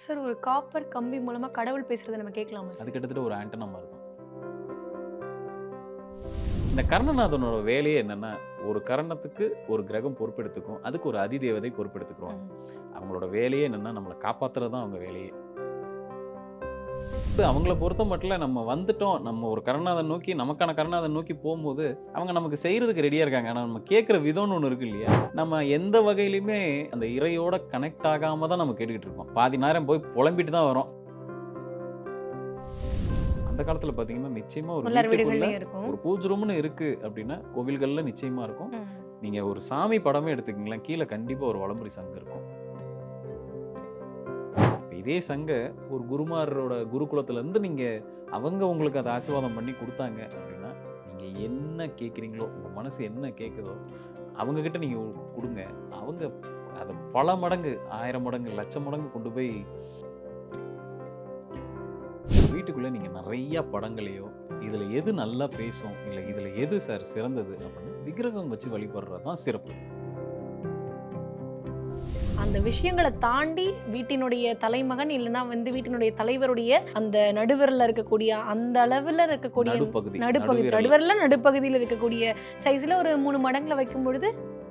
Sir ஒரு copper கம்பி மூலமா கடவுள் பேசுறதை நம்ம கேட்கலாமா அது கிட்டத்தட்ட ஒரு ஆண்டனா மாதிரி தான் இந்த கர்ணநாதனோட வேலையே என்னன்னா ஒரு கரணத்துக்கு ஒரு கிரகம் பொறுப்பெடுத்துக்கும் அதுக்கு ஒரு அதிதேவதை பொறுப்பெடுத்துக்கிறோம் அவங்களோட வேலையே என்னன்னா நம்மளை காப்பாத்துறது தான் அவங்க வேலையே. அவங்கள பொறுத்த மட்டும் நம்ம வந்துட்டோம் நம்ம ஒரு கருணாதன் நோக்கி நமக்கான கருணாதன் நோக்கி போகும்போது அவங்க நமக்கு செய்யறதுக்கு ரெடியா இருக்காங்க. ஆனா நம்ம கேட்குற விதம்னு ஒன்று இருக்கு இல்லையா? நம்ம எந்த வகையிலுமே அந்த இறையோட கனெக்ட் ஆகாம தான் நம்ம கேட்டுக்கிட்டு இருக்கோம். பாதி நேரம் போய் புலம்பிட்டு தான் வரோம். அந்த காலத்துல பாத்தீங்கன்னா நிச்சயமா ஒரு வீட்டுக்குள்ள ஒரு பூஜை ரூம்னு இருக்கு அப்படின்னா கோவில்கள்ல நிச்சயமா இருக்கும். நீங்க ஒரு சாமி படமே எடுத்துக்கங்களேன். கீழே கண்டிப்பா ஒரு வலம்புரி சங்கு இருக்கும். இதே சங்க ஒரு குருமாரோட குருகுலத்துலேருந்து நீங்கள் அவங்க உங்களுக்கு அதை ஆசீர்வாதம் பண்ணி கொடுத்தாங்க அப்படின்னா நீங்கள் என்ன கேட்குறீங்களோ உங்கள் மனசு என்ன கேட்குதோ அவங்கக்கிட்ட நீங்கள் கொடுங்க. அவங்க அதை பல மடங்கு ஆயிரம் மடங்கு லட்சம் மடங்கு கொண்டு போய் வீட்டுக்குள்ளே நீங்கள் நிறையா படங்களையோ இதில் எது நல்லா பேசும் இல்லை இதில் எது சார் சிறந்தது அப்படின்னு விக்கிரகம் வச்சு வழிபடுறது தான் சிறப்பு. அந்த விஷயங்களை தாண்டி வீட்டினுடைய தலைமகன் இல்லைன்னா வந்து வீட்டினுடைய தலைவருடைய அந்த நடுவரில் இருக்கக்கூடிய அந்த அளவில் இருக்கக்கூடிய நடுப்பகுதி. நடுவரில் நடுப்பகுதியில் இருக்கக்கூடிய சைஸ்ல ஒரு மூணு மடங்குல வைக்கும் பொழுது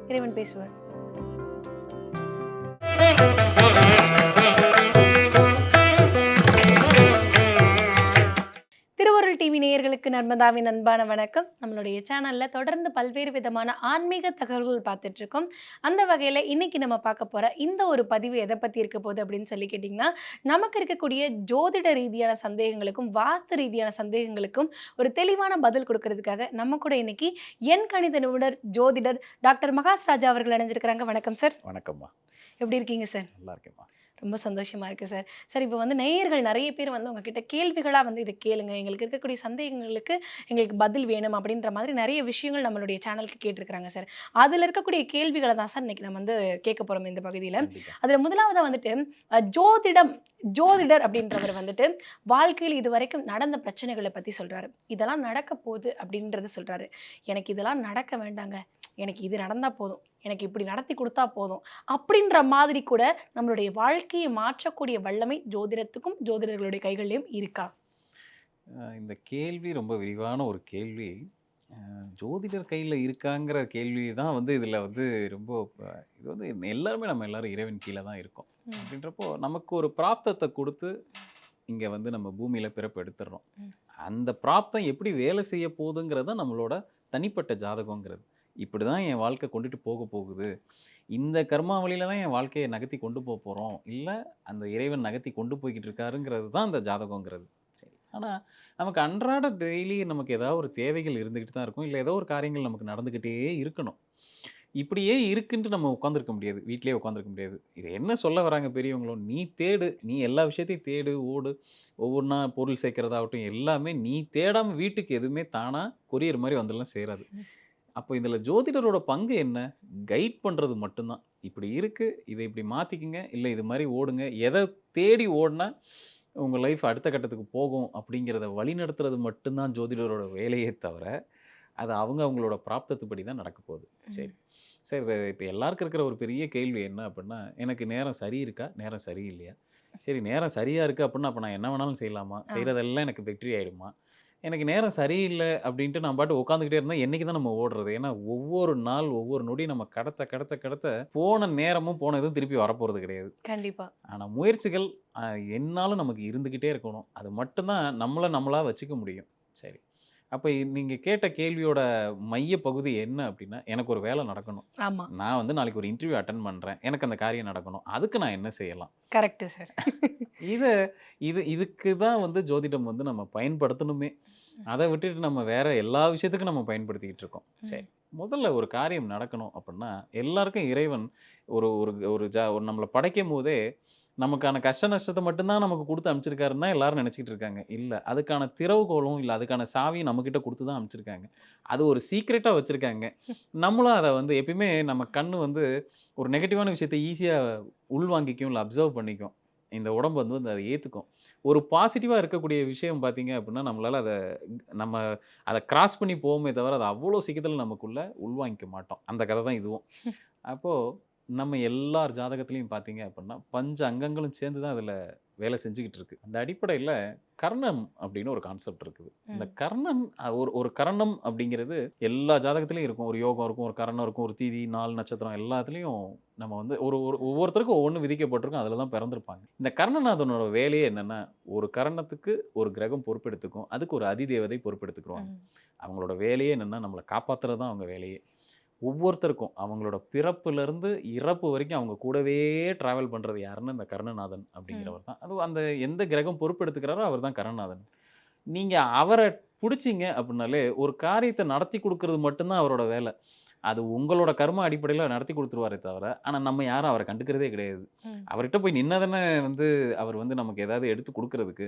இறைவன் பேசுவார் நேயர்களுக்கு நர்மதாவின் அன்பான வணக்கம். நம்மளுடைய சேனல்ல தொடர்ந்து பல்வேறு விதமான ஆன்மீக தகவல்கள் பார்த்துட்டு இருக்கோம். அந்த வகையில இன்னைக்கு நம்ம பார்க்க போற இந்த ஒரு பதிவு எதை பத்தி இருக்க போகுது அப்படின்னு சொல்லி கேட்டிங்கன்னா நமக்கு இருக்கக்கூடிய ஜோதிட ரீதியான சந்தேகங்களுக்கும் வாஸ்து ரீதியான சந்தேகங்களுக்கும் ஒரு தெளிவான பதில் கொடுக்கறதுக்காக நம்ம கூட இன்னைக்கு என் கணித நிபுணர் ஜோதிடர் டாக்டர் மகாஸ் ராஜா அவர்கள் இணைஞ்சிருக்கிறாங்க. வணக்கம் சார். வணக்கம்மா. எப்படி இருக்கீங்க சார்? நல்லா இருக்கேம்மா. ரொம்ப சந்தோஷமா இருக்கு சார். சார் இப்போ வந்து நேயர்கள் நிறைய பேர் வந்து உங்ககிட்ட கேள்விகளா வந்து இதை கேளுங்க. எங்களுக்கு இருக்கக்கூடிய சந்தேகங்களுக்கு எங்களுக்கு பதில் வேணும் அப்படின்ற மாதிரி நிறைய விஷயங்கள் நம்மளுடைய சேனலுக்கு கேட்டிருக்கிறாங்க சார். அதுல இருக்கக்கூடிய கேள்விகளை தான் சார் இன்னைக்கு நம்ம வந்து கேட்க போறோம் இந்த பகுதியில. அதுல முதலாவதா வந்துட்டு ஜோதிடம் ஜோதிடர் அப்படின்றவர் வந்துட்டு வாழ்க்கையில் இது வரைக்கும் நடந்த பிரச்சனைகளை பத்தி சொல்றாரு. இதெல்லாம் நடக்க போகுது அப்படின்றத சொல்றாரு. எனக்கு இதெல்லாம் நடக்க வேண்டாங்க. எனக்கு இது நடந்தா போதும். எனக்கு இப்படி நடத்தி கொடுத்தா போதும். அப்படின்ற மாதிரி கூட நம்மளுடைய வாழ்க்கையை மாற்றக்கூடிய வல்லமை ஜோதிடத்துக்கும் ஜோதிடர்களுடைய கைகள்லயும் இருக்கா? இந்த கேள்வி ரொம்ப விரிவான ஒரு கேள்வி. ஜோதிடர் கையில் இருக்காங்கிற கேள்வி தான் வந்து இதில் வந்து ரொம்ப இது வந்து எல்லாருமே நம்ம எல்லாரும் இறைவன் கீழே தான் இருக்கோம். அப்படின்றப்போ நமக்கு ஒரு பிராப்தத்தை கொடுத்து இங்கே வந்து நம்ம பூமியில் பிறப்பு எடுத்துடுறோம். அந்த பிராப்தம் எப்படி வேலை செய்ய போகுதுங்கிறது நம்மளோட தனிப்பட்ட ஜாதகங்கிறது இப்படி தான் என் வாழ்க்கை கொண்டுட்டு போக போகுது. இந்த கர்மாவளியில தான் என் வாழ்க்கையை நகர்த்தி கொண்டு போக போகிறோம் இல்லை அந்த இறைவன் நகர்த்தி கொண்டு போய்கிட்டு இருக்காருங்கிறது தான் அந்த ஜாதகங்கிறது சரி. ஆனால் நமக்கு அன்றாட டெய்லி நமக்கு ஏதாவது ஒரு தேவைகள் இருந்துக்கிட்டு தான் இருக்கும். இல்லை ஏதோ ஒரு காரியங்கள் நமக்கு நடந்துக்கிட்டே இருக்கணும். இப்படியே இருக்குன்ட்டு நம்ம உட்காந்துருக்க முடியாது. வீட்டிலே உட்காந்துருக்க முடியாது. இது என்ன சொல்ல வராங்க பெரியவங்களும் நீ தேடு. நீ எல்லா விஷயத்தையும் தேடு ஓடு. ஒவ்வொன்றா பொருள் சேர்க்கறதாகட்டும் எல்லாமே நீ தேடாமல் வீட்டுக்கு எதுவுமே தானாக கொரியர் மாதிரி வந்துடலாம் சேராது அப்போ இதில் ஜோதிடரோட பங்கு என்ன? கைட் பண்ணுறது மட்டும்தான். இப்படி இருக்குது இதை இப்படி மாற்றிக்குங்க இல்லை இது மாதிரி ஓடுங்க எதை தேடி ஓடினா உங்கள் லைஃப் அடுத்த கட்டத்துக்கு போகும் அப்படிங்கிறத வழிநடத்துறது மட்டும்தான் ஜோதிடரோட வேலையே தவிர அது அவங்க அவங்களோட பிராப்தத்துப்படி தான் நடக்க போகுது. சரி. சரி இப்போ எல்லாருக்கும் இருக்கிற ஒரு பெரிய கேள்வி என்ன அப்படின்னா எனக்கு நேரம் சரி இருக்கா? நேரம் சரியில்லையா சரி நேரம் சரியா இருக்கு அப்படின்னா அப்போ நான் என்ன வேணாலும் செய்யலாமா? செய்கிறதெல்லாம் எனக்கு வெற்றி ஆயிடுமா? எனக்கு நேரம் சரியில்லை அப்படின்ட்டு நான் பாட்டு உட்காந்துக்கிட்டே இருந்தால் என்னைக்கு தான் நம்ம ஓடுறது? ஏன்னா ஒவ்வொரு நாள் ஒவ்வொரு நொடி நம்ம கடத்த கடத்த கடத்த போன நேரமும் போன இதுவும் திருப்பி வரப்போகிறது கிடையாது. கண்டிப்பா. ஆனால் முயற்சிகள் எந்நாளும் நமக்கு இருந்துக்கிட்டே இருக்கணும். அது மட்டும்தான் நம்மளை நம்மளா வச்சுக்க முடியும். சரி. அப்போ நீங்கள் கேட்ட கேள்வியோட மைய பகுதி என்ன அப்படின்னா எனக்கு ஒரு வேலை நடக்கணும். ஆமா. நான் வந்து நாளைக்கு ஒரு இன்டர்வியூ அட்டன் பண்ணுறேன் எனக்கு அந்த காரியம் நடக்கணும். அதுக்கு நான் என்ன செய்யலாம்? கரெக்ட் சார் இதை இது இதுக்கு தான் வந்து ஜோதிடம் வந்து நம்ம பயன்படுத்தணுமே. அதை விட்டுட்டு நம்ம வேற எல்லா விஷயத்துக்கும் நம்ம பயன்படுத்திக்கிட்டு இருக்கோம். சரி. முதல்ல ஒரு காரியம் நடக்கணும் அப்படின்னா எல்லாருக்கும் இறைவன் ஒரு ஒரு ஒரு ஜா ஒரு நம்மளை படைக்கும் போதே நமக்கான கஷ்ட நஷ்டத்தை மட்டும்தான் நமக்கு கொடுத்து அனுப்பிச்சிருக்காருன்னா தான் எல்லாரும் நினச்சிக்கிட்டு இருக்காங்க. இல்லை அதுக்கான திறவுகோலும் இல்லை அதுக்கான சாவியும் நம்மக்கிட்ட கொடுத்து தான் அனுப்பிச்சிருக்காங்க அது ஒரு சீக்ரெட்டாக வச்சுருக்காங்க. நம்மளும் அதை வந்து எப்பயுமே நம்ம கண் வந்து ஒரு நெகட்டிவான விஷயத்தை ஈஸியாக உள்வாங்கிக்கும் இல்லை அப்சர்வ் பண்ணிக்கும். இந்த உடம்பு வந்து அதை ஏற்றுக்கும் ஒரு பாசிட்டிவாக இருக்கக்கூடிய விஷயம் பார்த்தீங்க அப்படின்னா நம்மளால் அதை நம்ம அதை கிராஸ் பண்ணி போவோமே தவிர அதை அவ்வளோ சீக்கிரத்தில் நமக்குள்ளே உள்வாங்கிக்க மாட்டோம். அந்த கதை தான் இதுவும். அப்போது நம்ம எல்லார் ஜாதகத்திலையும் பார்த்தீங்க அப்படின்னா பஞ்ச அங்கங்களும் சேர்ந்து தான் அதில் வேலை செஞ்சுக்கிட்டு இருக்கு. அந்த அடிப்படையில் கர்ணம் அப்படின்னு ஒரு கான்செப்ட் இருக்குது. இந்த. கர்ணன் ஒரு ஒரு கரணம் அப்படிங்கிறது எல்லா ஜாதகத்திலையும் இருக்கும். ஒரு யோகம் இருக்கும் ஒரு கரணம் இருக்கும் ஒரு தீதி நாலு நட்சத்திரம் எல்லாத்துலேயும் நம்ம வந்து ஒரு ஒரு ஒவ்வொருத்தருக்கும் ஒவ்வொன்று விதிக்கப்பட்டிருக்கும். அதில் தான் பிறந்திருப்பாங்க. இந்த கர்ணநாதனோட வேலையே என்னென்னா ஒரு கரணத்துக்கு ஒரு கிரகம் பொறுப்பெடுத்துக்கும். அதுக்கு ஒரு அதிதேவதை பொறுப்பெடுத்துக்குருவாங்க. ம். அவங்களோட வேலையே என்னென்னா நம்மளை காப்பாற்றுறது தான் அவங்க வேலையே. ஒவ்வொருத்தருக்கும் அவங்களோட பிறப்புலேருந்து இறப்பு வரைக்கும் அவங்க கூடவே ட்ராவல் பண்ணுறது யாருன்னு இந்த கருணநாதன் அப்படிங்கிறவர் தான். அதுவும் அந்த எந்த கிரகம் பொறுப்பெடுத்துக்கிறாரோ அவர் தான் கருணநாதன். நீங்கள் அவரை பிடிச்சிங்க அப்படின்னாலே ஒரு காரியத்தை நடத்தி கொடுக்கறது மட்டும்தான் அவரோட வேலை. அது உங்களோட கர்ம அடிப்படையில் நடத்தி கொடுத்துருவாரே தவிர ஆனால் நம்ம யாரும் அவரை கண்டுக்கிறதே கிடையாது. அவர்கிட்ட போய் நின்னதானே வந்து அவர் வந்து நமக்கு ஏதாவது எடுத்து கொடுக்கறதுக்கு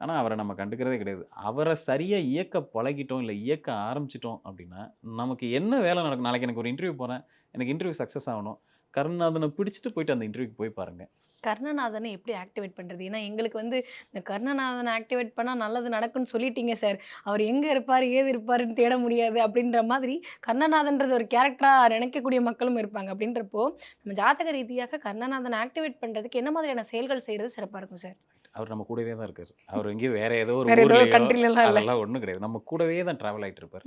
ஆனால் அவரை நம்ம கண்டுக்கிறதே கிடையாது. அவரை சரியாக இயக்க பழகிட்டோம் இல்லை இயக்க ஆரம்பிச்சிட்டோம் அப்படின்னா நமக்கு என்ன வேலை நடக்கும்? நாளைக்கு எனக்கு ஒரு இன்டர்வியூ போகிறேன் எனக்கு இன்டர்வியூ சக்ஸஸ் ஆகணும். கருணாதனை பிடிச்சிட்டு போயிட்டு அந்த இன்டர்வியூக்கு போய் பாருங்கள் கர்ணநாதனை எப்படி ஆக்டிவேட் பண்ணுறது ஏன்னா எங்களுக்கு வந்து இந்த கர்ணநாதனை ஆக்டிவேட் பண்ணால் நல்லது நடக்கும்னு சொல்லிட்டீங்க சார் அவர் எங்கே இருப்பார் ஏது இருப்பாருன்னு தேட முடியாது அப்படின்ற மாதிரி கர்ணநாதன்றது ஒரு கேரக்டராக நினைக்கக்கூடிய மக்களும் இருப்பாங்க. அப்படின்றப்போ நம்ம ஜாதக ரீதியாக கர்ணநாதனை ஆக்டிவேட் பண்ணுறதுக்கு என்ன மாதிரியான செயல்கள் செய்கிறது சிறப்பாக இருக்கும் சார் அவர் நம்ம கூடவே தான் இருக்காரு. அவர் எங்கேயும் வேற ஏதோ ஒரு அதெல்லாம் ஒன்றும் கிடையாது. நம்ம கூடவே தான் ட்ராவல் ஆகிட்டு இருப்பார்.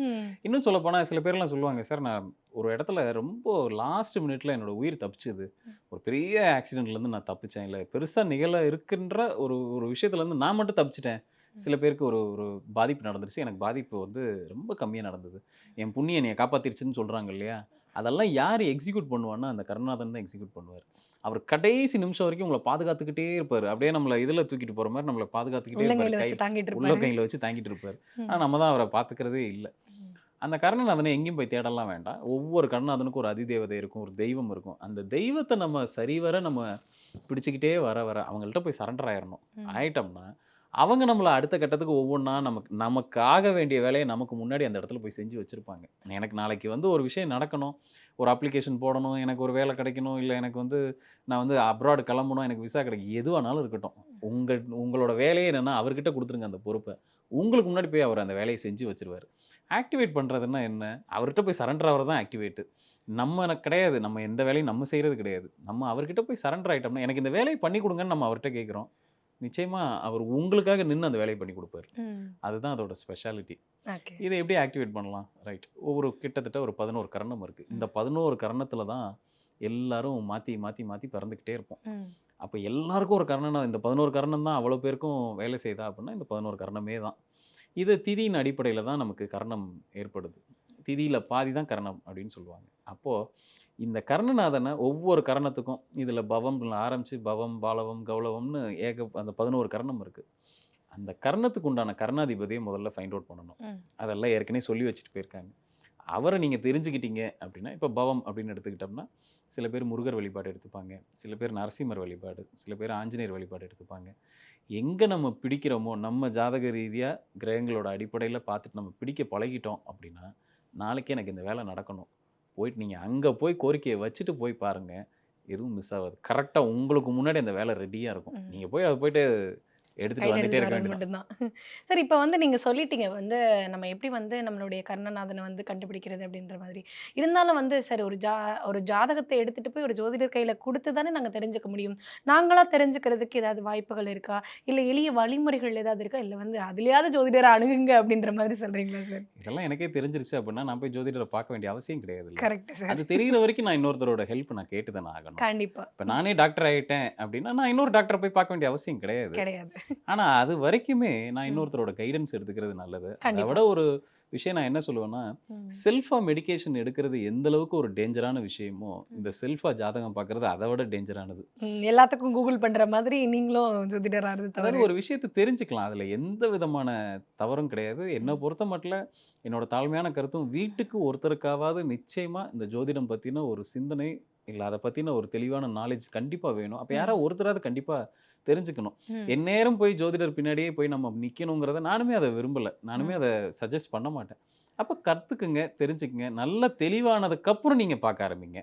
இன்னும் சொல்ல போனால் சில பேர்லாம் சொல்லுவாங்க சார் நான் ஒரு இடத்துல ரொம்ப லாஸ்ட் மினிட்ல என்னோட உயிர் தப்பிச்சுது. ஒரு பெரிய ஆக்சிடென்ட்லேருந்து நான் தப்பிச்சேன். இல்லை பெருசாக நிகழ இருக்கின்ற ஒரு ஒரு விஷயத்துலேருந்து நான் மட்டும் தப்பிச்சிட்டேன். சில பேருக்கு ஒரு ஒரு பாதிப்பு நடந்துருச்சு. எனக்கு பாதிப்பு வந்து ரொம்ப கம்மியாக நடந்தது. என் புண்ணியம் என்னைய காப்பாத்திருச்சுன்னு சொல்கிறாங்க இல்லையா? அதெல்லாம் யார் எக்ஸிக்யூட் பண்ணுவான்னா அந்த கருணாதன் தான் எக்ஸிக்யூட் பண்ணுவார். அவர் கடைசி நிமிஷம் வரைக்கும் உங்களை பாதுகாத்துக்கிட்டே இருப்பார். அப்படியே நம்மளை இதில் தூக்கிட்டு போகிற மாதிரி நம்மளை பாதுகாத்துக்கிட்டே இருப்பார். உள்ள கையில் வச்சு தாங்கிட்டு இருப்பார். ஆனால் நம்ம தான் அவரை பார்த்துக்கிறதே இல்லை. அந்த கருணநாதனை எங்கேயும் போய் தேடலாம் வேண்டாம். ஒவ்வொரு கருணாதனுக்கும் ஒரு அதிதேவதை இருக்கும் ஒரு தெய்வம் இருக்கும். அந்த தெய்வத்தை நம்ம சரிவர நம்ம பிடிச்சிக்கிட்டே வர வர அவங்கள்ட்ட போய் சரண்டர் ஆயிடணும். ஆயிட்டோம்னா அவங்க நம்மளை அடுத்த கட்டத்துக்கு ஒவ்வொன்றா நமக்கு நமக்கு ஆக வேண்டிய வேலையை நமக்கு முன்னாடி அந்த இடத்துல போய் செஞ்சு வச்சுருப்பாங்க. எனக்கு நாளைக்கு வந்து ஒரு விஷயம் நடக்கணும். ஒரு அப்ளிகேஷன் போடணும் எனக்கு ஒரு வேலை கிடைக்கணும் இல்லை எனக்கு வந்து நான் வந்து அப்ராட் கிளம்பணும் எனக்கு விசா கிடைக்கும் எதுவானாலும் இருக்கட்டும். உங்கள் உங்களோட வேலையே என்னென்னா அவர்கிட்ட கொடுத்துருங்க அந்த பொறுப்பை. உங்களுக்கு முன்னாடி போய் அவர் அந்த வேலையை செஞ்சு வச்சிருவார். ஆக்டிவேட் பண்ணுறதுன்னா என்ன? அவர்கிட்ட போய் சரண்டர் ஆகிறது தான் ஆக்டிவேட்டு நம்ம எனக்கு கிடையாது. நம்ம எந்த வேலையும் நம்ம செய்கிறது கிடையாது. நம்ம அவர்கிட்ட போய் சரண்டர் ஆகிட்டோம்னா எனக்கு இந்த வேலையை பண்ணி கொடுங்கன்னு நம்ம அவர்கிட்ட கேட்குறோம். நிச்சயமாக அவர் உங்களுக்காக நின்று அந்த வேலையை பண்ணி கொடுப்பாரு. அதுதான் அதோட ஸ்பெஷாலிட்டி இதை எப்படி ஆக்டிவேட் பண்ணலாம்? ரைட். ஒவ்வொரு கிட்டத்தட்ட ஒரு பதினோரு கரணம் இருக்குது இந்த பதினோரு கரணத்தில் தான் எல்லாரும் மாற்றி மாற்றி மாற்றி பிறந்துக்கிட்டே இருப்போம். அப்போ எல்லாருக்கும் ஒரு கரணம் இந்த பதினோரு கரணம் தான் அவ்வளோ பேருக்கும் வேலை செய்தா அப்படின்னா இந்த பதினோரு கரணமே தான். இது திதியின் அடிப்படையில் தான் நமக்கு கரணம் ஏற்படுது. திதியில் பாதி தான் கரணம் அப்படின்னு சொல்லுவாங்க. அப்போது இந்த கர்ணநாதனை ஒவ்வொரு கரணத்துக்கும் இதில் பவம் ஆரம்பித்து பவம் பாலவம் கௌலவம்னு ஏக அந்த பதினோரு கரணம் இருக்குது அந்த கர்ணத்துக்கு உண்டான கர்ணாதிபதியை முதல்ல ஃபைண்ட் அவுட் பண்ணணும். அதெல்லாம் ஏற்கனவே சொல்லி வச்சுட்டு போயிருக்காங்க. அவரை நீங்கள் தெரிஞ்சுக்கிட்டீங்க அப்படின்னா இப்போ பவம் அப்படின்னு எடுத்துக்கிட்டோம்னா சில பேர் முருகர் வழிபாடு எடுத்துப்பாங்க. சில பேர் நரசிம்மர் வழிபாடு சில பேர் ஆஞ்சநேயர் வழிபாடு எடுத்துப்பாங்க. எங்கே நம்ம பிடிக்கிறோமோ நம்ம ஜாதக ரீதியாக கிரகங்களோட அடிப்படையில் பார்த்துட்டு நம்ம பிடிக்க பழகிட்டோம் அப்படின்னா நாளைக்கு எனக்கு இந்த வேலை நடக்கணும். போயிட்டு நீங்கள் அங்கே போய் கோரிக்கையை வச்சுட்டு போய் பாருங்கள் எதுவும் மிஸ் ஆகாது. கரெக்டாக உங்களுக்கு முன்னாடி அந்த வேலை ரெடியாக இருக்கும். நீங்கள் போய் அதை போயிட்டு எடுத்துகிட்டு கையில் வந்துட்டே இருக்க மட்டும்தான். சார் இப்போ வந்து நீங்கள் சொல்லிட்டீங்க வந்து நம்ம எப்படி வந்து நம்மளுடைய கர்ணநாதனை வந்து கண்டுபிடிக்கிறது அப்படின்ற மாதிரி. இருந்தாலும் வந்து சார் ஒரு ஜா ஒரு ஜாதகத்தை எடுத்துகிட்டு போய் ஒரு ஜோதிடர் கையில் கொடுத்து தானே நாங்கள் தெரிஞ்சுக்க முடியும். நாங்களாக தெரிஞ்சுக்கிறதுக்கு ஏதாவது வாய்ப்புகள் இருக்கா? இல்லை எளிய வழிமுறைகள் ஏதாவது இருக்கா? இல்லை வந்து அதுலேயாவது ஜோதிடரை அணுகுங்க அப்படின்ற மாதிரி சொல்கிறீங்களா சார்? இதெல்லாம் எனக்கே தெரிஞ்சிருச்சு அப்படின்னா நான் போய் ஜோதிடரை பார்க்க வேண்டிய அவசியம் கிடையாது கரெக்ட் சார் அது தெரிகிற வரைக்கும் நான் இன்னொருத்தரோட ஹெல்ப் நான் கேட்டு தானே ஆகணும். கண்டிப்பாக இப்போ நானே டாக்டர் ஆகிட்டேன் அப்படின்னா நான் இன்னொரு டாக்டரை போய் பார்க்க வேண்டிய அவசியம் கிடையாது. கிடையாது. ஆனால் அது வரைக்குமே நான். இன்னொருத்தரோட கைடன்ஸ் எடுத்துக்கிறது நல்லது அதை. விட ஒரு விஷயம் நான் என்ன சொல்லுவேன்னா. செல்ஃபாக மெடிகேஷன் எடுக்கிறது எந்த அளவுக்கு ஒரு டேஞ்சரான விஷயமோ இந்த செல்ஃபாக ஜாதகம் பார்க்கறது அதை விட டேஞ்சரானது எல்லாத்துக்கும் கூகுள் பண்ணுற மாதிரி நீங்களும் ஜோதிடர் ஆகிறது அதாவது தவிர ஒரு விஷயத்தை தெரிஞ்சுக்கலாம் அதில் எந்த விதமான தவறும் கிடையாது என்னை பொறுத்த மட்டும் என்னோட தாழ்மையான கருத்தும் வீட்டுக்கு ஒருத்தருக்காவது நிச்சயமாக இந்த ஜோதிடம் பற்றின ஒரு சிந்தனை இல்லை அதை பற்றின ஒரு தெளிவான நாலேஜ் கண்டிப்பாக வேணும் அப்போ ம். யாரோ ஒருத்தராவது கண்டிப்பாக தெரிஞ்சுக்கணும். எந்நேரம் போய் ஜோதிடர் பின்னாடியே போய் நம்ம நிற்கணுங்கிறத நானுமே அதை விரும்பலை. நானுமே அதை சஜஸ்ட் பண்ண மாட்டேன். அப்போ கற்றுக்குங்க தெரிஞ்சுக்குங்க. நல்ல தெளிவானதுக்கப்புறம் நீங்கள் பார்க்க ஆரம்பிங்க.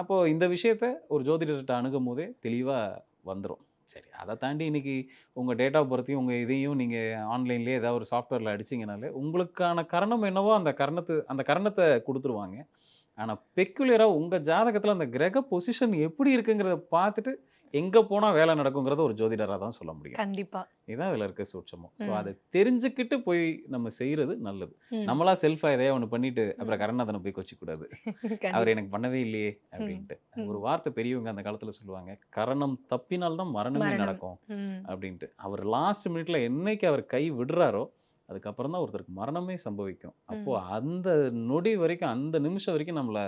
அப்போது இந்த விஷயத்த ஒரு ஜோதிடர்கிட்ட அணுகும் போதே தெளிவாக வந்துடும் சரி அதை தாண்டி இன்னைக்கு உங்கள் டேட் ஆஃப் பர்த்தையும் உங்கள் இதையும் நீங்கள் ஆன்லைன்லேயே ஏதாவது ஒரு சாஃப்ட்வேரில் அடிச்சிங்கனாலே உங்களுக்கான கரணம் என்னவோ அந்த கரணத்து அந்த கரணத்தை கொடுத்துருவாங்க. ஆனா பெக்குலியரா உங்க ஜாதகத்துல அந்த கிரக பொசிஷன் எப்படி இருக்குங்கிறத பார்த்துட்டு எங்க போனா வேலை நடக்குங்கிறத ஒரு ஜோதிடரா தான் சொல்ல முடியும் கண்டிப்பா இதான் இதுல இருக்க சூட்சமம் ஸோ. அதை தெரிஞ்சுக்கிட்டு போய் நம்ம செய்யறது நல்லது. நம்மளா செல்ஃபா எதையா ஒன்று பண்ணிட்டு அப்புறம் கருணாதனை போய் கொச்சு கூடாது கண்டிப்பா. அவர் எனக்கு பண்ணவே இல்லையே அப்படின்ட்டு. ஒரு வார்த்தை பெரியவங்க அந்த காலத்துல சொல்லுவாங்க கரணம் தப்பினால்தான் மரணமே. நடக்கும். அப்படின்ட்டு அவர் லாஸ்ட் மினிட்ல என்னைக்கு அவர் கை விடுறாரோ அதுக்கப்புறம் தான் ஒருத்தருக்கு மரணமே சம்பவிக்கும் அப்போ அந்த நொடி வரைக்கும் அந்த நிமிஷம் வரைக்கும் நம்மள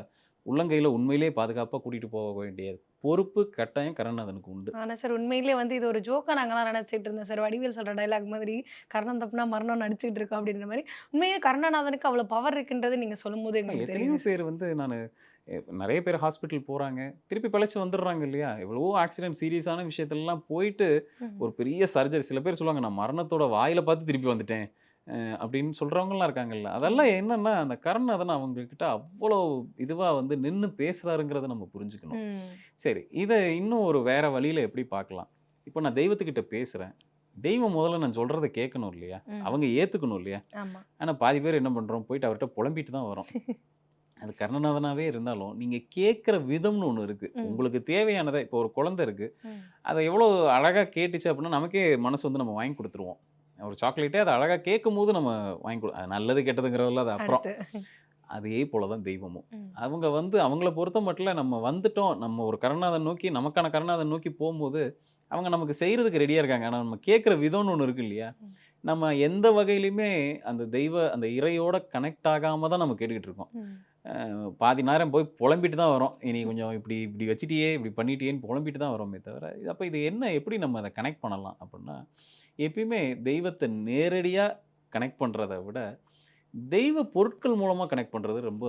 உள்ளங்கையில உண்மையிலேயே பாதுகாப்பா கூட்டிட்டு போக வேண்டிய பொறுப்பு கட்டாயம் கருணாதனுக்கு உண்டு. ஆனா சார் உண்மையிலேயே வந்து இது ஒரு ஜோக்கா நாங்கலாம் நினைச்சிட்டு இருந்தோம் சார். வடிவேல் சொல்ற டைலாக் மாதிரி கர்ணன் தப்புனா மரணம் நடிச்சிட்டு இருக்கோம் அப்படின்ற மாதிரி. உண்மையிலே கருணாநாதனுக்கு அவ்வளவு பவர் இருக்குன்றது நீங்க சொல்லும் போது எங்களுக்கு தெரியுது பேர் வந்து நான் நிறைய பேர் ஹாஸ்பிட்டல் போறாங்க. திருப்பி பிழைச்சு வந்துடுறாங்க இல்லையா? எவ்வளவோ ஆக்சிடென்ட் சீரியஸான விஷயத்துலலாம் போயிட்டு. ஒரு பெரிய சர்ஜரி சில பேர் சொல்லுவாங்க நான் மரணத்தோட வாயில பார்த்து திருப்பி வந்துட்டேன். அப்படின்னு சொல்றவங்கலாம் இருக்காங்கல்ல. அதெல்லாம் என்னன்னா அந்த கருணாதன் அவங்க கிட்ட அவ்வளோ இதுவா வந்து நின்று பேசுறாருங்கிறத நம்ம புரிஞ்சுக்கணும். சரி இதை இன்னும் ஒரு வேற வழியில எப்படி பார்க்கலாம்? இப்போ நான் தெய்வத்துக்கிட்ட பேசுறேன். தெய்வம் முதல்ல நான் சொல்றதை கேட்கணும் இல்லையா. அவங்க ஏத்துக்கணும் இல்லையா? ஆமா. ஆனா பாதி பேர் என்ன பண்றோம்? போயிட்டு அவர்கிட்ட புலம்பிட்டு தான் வரோம். அது கர்ணநாதனாவே இருந்தாலும் நீங்க கேட்குற விதம்னு ஒண்ணு இருக்கு. ம். உங்களுக்கு தேவையானதை இப்போ ஒரு குழந்தை இருக்கு. ம். அதை எவ்வளோ அழகா கேட்டுச்சு அப்படின்னா நமக்கே மனசு வந்து நம்ம வாங்கி கொடுத்துருவோம். ஒரு சாக்லேட்டே அதை அழகா கேட்கும் போது நம்ம வாங்கி கொடு அது நல்லது கெட்டதுங்கிறதுல அது அப்புறம். அதே போல தான் தெய்வமும். அவங்க வந்து அவங்கள பொறுத்த மட்டும் நம்ம வந்துட்டோம் நம்ம ஒரு கருணாதன் நோக்கி நமக்கான கருணாதன் நோக்கி போகும்போது அவங்க நமக்கு செய்யறதுக்கு ரெடியா இருக்காங்க. ஆனா நம்ம கேட்குற விதம்னு ஒன்று இருக்கு இல்லையா. நம்ம எந்த வகையிலுமே அந்த தெய்வ அந்த இறையோட கனெக்ட் ஆகாம தான் நம்ம கேட்டுக்கிட்டு இருக்கோம். பாதி நேரம் போய் புலம்பிட்டு தான் வரோம். இனி கொஞ்சம் இப்படி இப்படி வச்சிட்டியே இப்படி பண்ணிட்டியேன்னு புலம்பிட்டு தான் வரோமே தவிர அப்போ இது என்ன எப்படி நம்ம அதை கனெக்ட் பண்ணலாம் அப்படின்னா எப்பயுமே தெய்வத்தை நேரடியாக கனெக்ட் பண்ணுறதை விட தெய்வ பொருட்கள் மூலமாக கனெக்ட் பண்ணுறது ரொம்ப.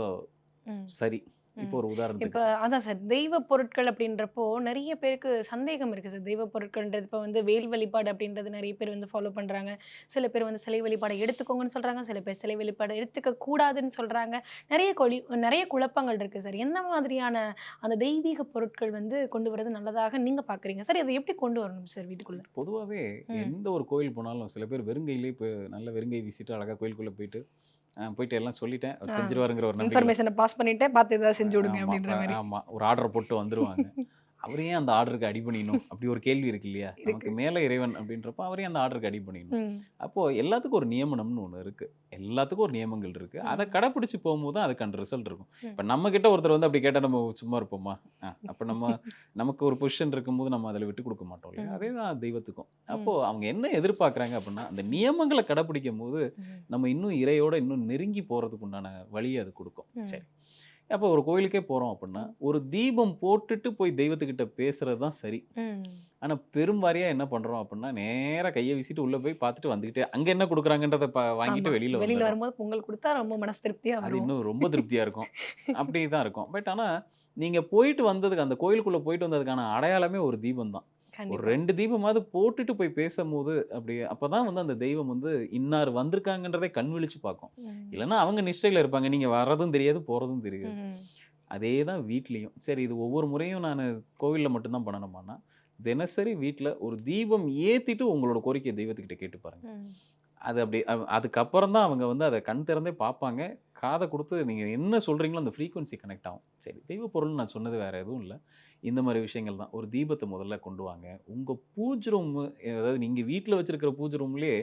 சரி இப்போ ஒரு உதாரணத்துக்கு இப்போ அதான் சார் தெய்வ பொருட்கள் அப்படின்றப்போ நிறைய பேருக்கு சந்தேகம் இருக்கு சார். தெய்வ பொருட்கள்ன்றது இப்போ வந்து வேல் வழிபாடு அப்படின்றது நிறைய பேர் வந்து ஃபாலோ பண்றாங்க. சில பேர் வந்து சிலை வழிபாடை எடுத்துக்கோங்கன்னு சொல்றாங்க. சில பேர் சிலை வழிபாடு எடுத்துக்க கூடாதுன்னு சொல்றாங்க. நிறைய கொலி நிறைய குழப்பங்கள் இருக்கு சார். எந்த மாதிரியான அந்த தெய்வீக பொருட்கள் வந்து கொண்டு வரது நல்லதாக நீங்க பாக்குறீங்க? சார் அதை எப்படி கொண்டு வரணும் சார் வீட்டுக்குள்ள? பொதுவாகவே. எந்த ஒரு கோயில் போனாலும் சில பேர் வெறுங்கையிலே இப்போ நல்ல வெறுங்கை வீசிட்டு அழகாக கோயிலுக்குள்ளே போயிட்டு போயிட்டு எல்லாம் சொல்லிட்டேன். அவர். செஞ்சிருவாருங்கிற ஒரு இன்ஃபர்மேஷனை பாஸ் பண்ணிட்டு பார்த்து ஏதாவது செஞ்சு விடுங்க அப்படின்ற மாதிரி. ஆமா. ஒரு ஆர்டர் போட்டு வந்துருவாங்க. அவர் ஏன் அந்த ஆர்டருக்கு அடி பண்ணிடணும் அப்படி ஒரு கேள்வி இருக்கு இல்லையா. நமக்கு மேல இறைவன் அப்படின்றப்ப அவர் ஏன் அந்த ஆர்டருக்கு அடி பண்ணிடணும். அப்போ எல்லாத்துக்கும் ஒரு நியமனம்னு ஒண்ணு இருக்கு எல்லாத்துக்கும் ஒரு நியமங்கள் இருக்கு அதை. கடைப்பிடிச்சு போகும்போது தான் அதுக்கு அந்த ரிசல்ட் இருக்கும். இப்ப நம்ம கிட்ட ஒருத்தர் வந்து அப்படி கேட்டா நம்ம சும்மா இருப்போமா அப்ப நம்ம நமக்கு ஒரு பொசிஷன் இருக்கும்போது நம்ம அதில் விட்டு கொடுக்க மாட்டோம் இல்லையா. அதே தான் தெய்வத்துக்கும் அப்போ அவங்க என்ன எதிர்பார்க்கறாங்க அப்படின்னா அந்த நியமங்களை கடைப்பிடிக்கும் போது. நம்ம இன்னும் இறையோட இன்னும் நெருங்கி போறதுக்கு உண்டான வழியை அது கொடுக்கும். சரி அப்போ ஒரு கோயிலுக்கே போறோம் அப்படின்னா ஒரு தீபம் போட்டுட்டு போய் தெய்வத்துக்கிட்ட பேசுறது தான் சரி ம். ஆனா பெரும்பாரியா என்ன பண்றோம் அப்படின்னா நேரா கையை வீசிட்டு உள்ள போய் பார்த்துட்டு வந்துகிட்டே அங்க என்ன கொடுக்குறாங்கன்றத வாங்கிட்டு. வெளியில வெளியில. வரும்போது பொங்கல் கொடுத்தா ரொம்ப மனசு திருப்தியா அது இன்னும் ரொம்ப திருப்தியா இருக்கும் அப்படி தான் இருக்கும் பட் ஆனா நீங்க போயிட்டு வந்ததுக்கு அந்த கோயிலுக்குள்ள போயிட்டு வந்ததுக்கான அடையாளமே ஒரு தீபம் தான் ஒரு ரெண்டு தீபமாவது போட்டுட்டு போய் பேசும்போது அப்படி அப்பதான் வந்து அந்த தெய்வம் வந்து இன்னார் வந்திருக்காங்கன்றதை கண் விழிச்சு பார்க்கும். இல்லைன்னா அவங்க நிஷ்டையில இருப்பாங்க. நீங்க வர்றதும் தெரியாது போறதும் தெரியாது. அதே தான் வீட்லேயும். சரி இது ஒவ்வொரு முறையும் நான் கோவிலில் மட்டும்தான் பண்ணணுமானா தினசரி வீட்டில் ஒரு தீபம் ஏற்றிட்டு உங்களோட கோரிக்கை தெய்வத்துக்கிட்ட கேட்டு பாருங்க. அது அப்படி அதுக்கப்புறம் தான் அவங்க வந்து அதை கண் திறந்தே பார்ப்பாங்க. காதை கொடுத்து நீங்கள் என்ன சொல்கிறீங்களோ அந்த ஃப்ரீக்குவன்சி கனெக்ட் ஆகும். சரி தெய்வ பொருள் நான் சொன்னது வேறு எதுவும் இல்லை. இந்த மாதிரி விஷயங்கள் தான். ஒரு தீபத்தை முதல்ல கொண்டு வாங்க. உங்கள் பூஜ் ரூம் அதாவது நீங்கள் வீட்டில் வச்சுருக்கிற பூஜ் ரூம்லேயே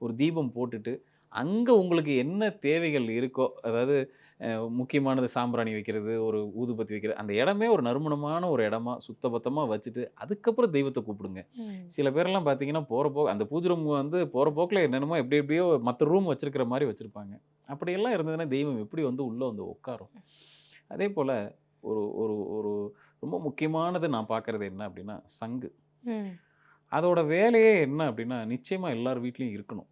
ஒரு தீபம் போட்டுட்டு அங்கே உங்களுக்கு என்ன தேவைகள் இருக்கோ அதாவது முக்கியமானது சாம்பிராணி வைக்கிறது ஒரு ஊதுபத்தி வைக்கிறது அந்த இடமே ஒரு நறுமணமான ஒரு இடமா சுத்தபத்தமாக வச்சுட்டு அதுக்கப்புறம் தெய்வத்தை கூப்பிடுங்க. சில பேரெல்லாம் பார்த்தீங்கன்னா போகிற போ அந்த பூஜை ரூம் வந்து போகிற போக்கில் என்னென்னமோ எப்படி எப்படியோ மற்ற ரூம் வச்சிருக்கிற மாதிரி வச்சுருப்பாங்க. அப்படியெல்லாம் இருந்ததுன்னா தெய்வம் எப்படி வந்து உள்ளே வந்து உட்காரும். அதே போல் ஒரு ஒரு ஒரு ரொம்ப முக்கியமானது நான் பார்க்குறது என்ன அப்படின்னா சங்கு. அதோட வேலையே என்ன அப்படின்னா நிச்சயமாக எல்லார் வீட்லேயும் இருக்கணும்.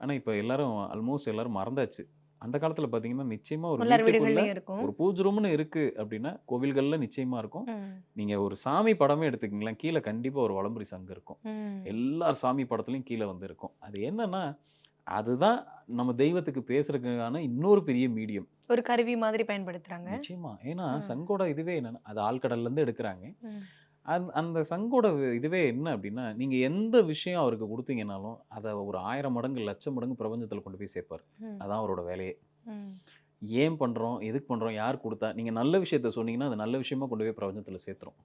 ஆனால் இப்போ எல்லாரும் ஆல்மோஸ்ட் எல்லாரும் மறந்தாச்சு. அந்த காலத்தில் பார்த்தீங்கன்னா நிச்சயமாக ஒரு வீட்டுக்குள்ள ஒரு பூஜை ரூம்னு இருக்கு அப்படின்னா கோவில்களில் நிச்சயமாக இருக்கும். நீங்கள் ஒரு சாமி படமே எடுத்துக்கிங்களேன் கீழே கண்டிப்பாக ஒரு வலம்புரி சங்கு இருக்கும். எல்லார் சாமி படத்துலையும் கீழே வந்து இருக்கும். அது என்னன்னா அதுதான் நம்ம தெய்வத்துக்கு பேசுறதுக்கான இன்னொரு பெரிய மீடியம். ஒரு கருவி மாதிரி பயன்படுத்துறாங்க. நிச்சயமா. ஏன்னா. சங்கோட இதுவே என்னன்னா அது ஆழ்கடல்ல இருந்து எடுக்கிறாங்க. அந்த சங்கோட இதுவே என்ன அப்படின்னா நீங்க எந்த விஷயம் அவருக்கு கொடுத்தீங்கனாலும் அதை ஒரு ஆயிரம் மடங்கு லட்சம் மடங்கு பிரபஞ்சத்துல கொண்டு போய் சேர்ப்பார். அதான் அவரோட வேலையே. ஏன் பண்ணுறோம் எதுக்கு பண்ணுறோம் யார் கொடுத்தா? நீங்கள் நல்ல விஷயத்த சொன்னீங்கன்னா அது நல்ல விஷயமா கொண்டு போய் பிரபஞ்சத்தில் சேர்த்துரும்.